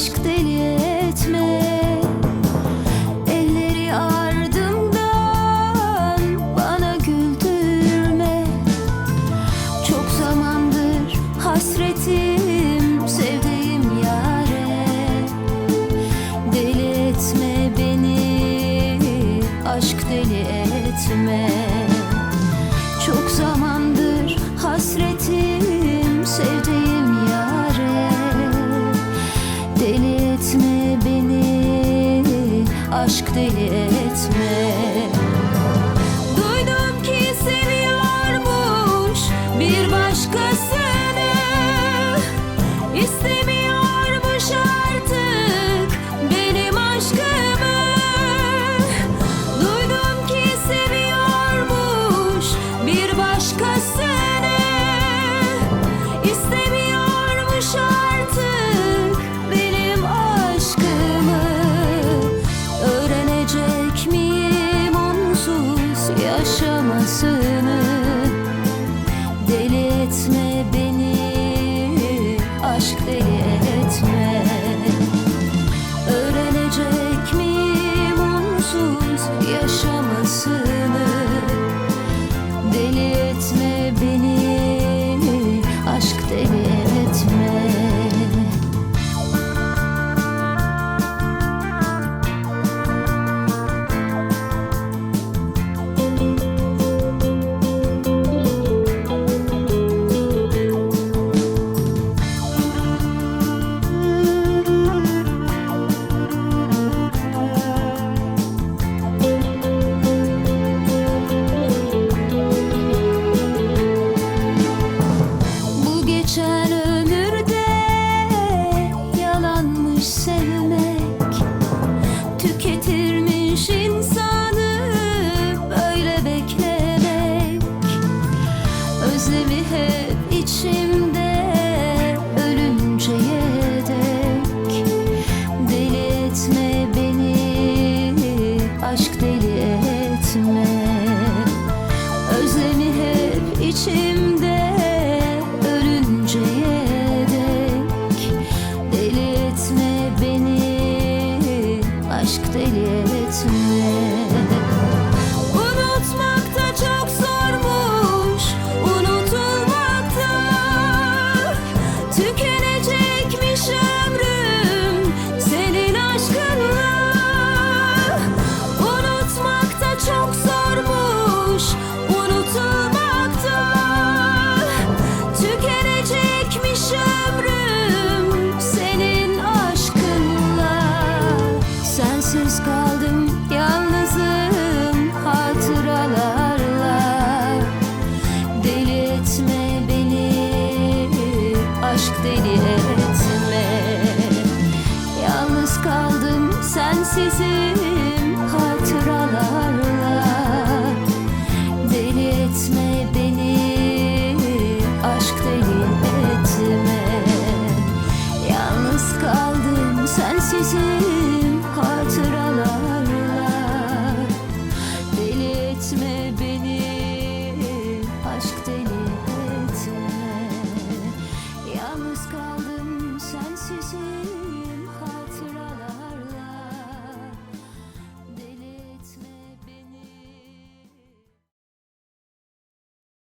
aşk deli etme. Elleri ardımdan bana güldürme. Çok zamandır hasretim sevdiğim yare Deli etme beni aşk deli etme. aşk deli etme. aşamasını Deli etme beni Aşk deli etme. Öğrenecek miyim onsuz yaşamasını? Deli etme beni Aşk deli içimde ölünceye dek. Deli etme beni aşk deli. deli etme. Yalnız kaldım sensizim.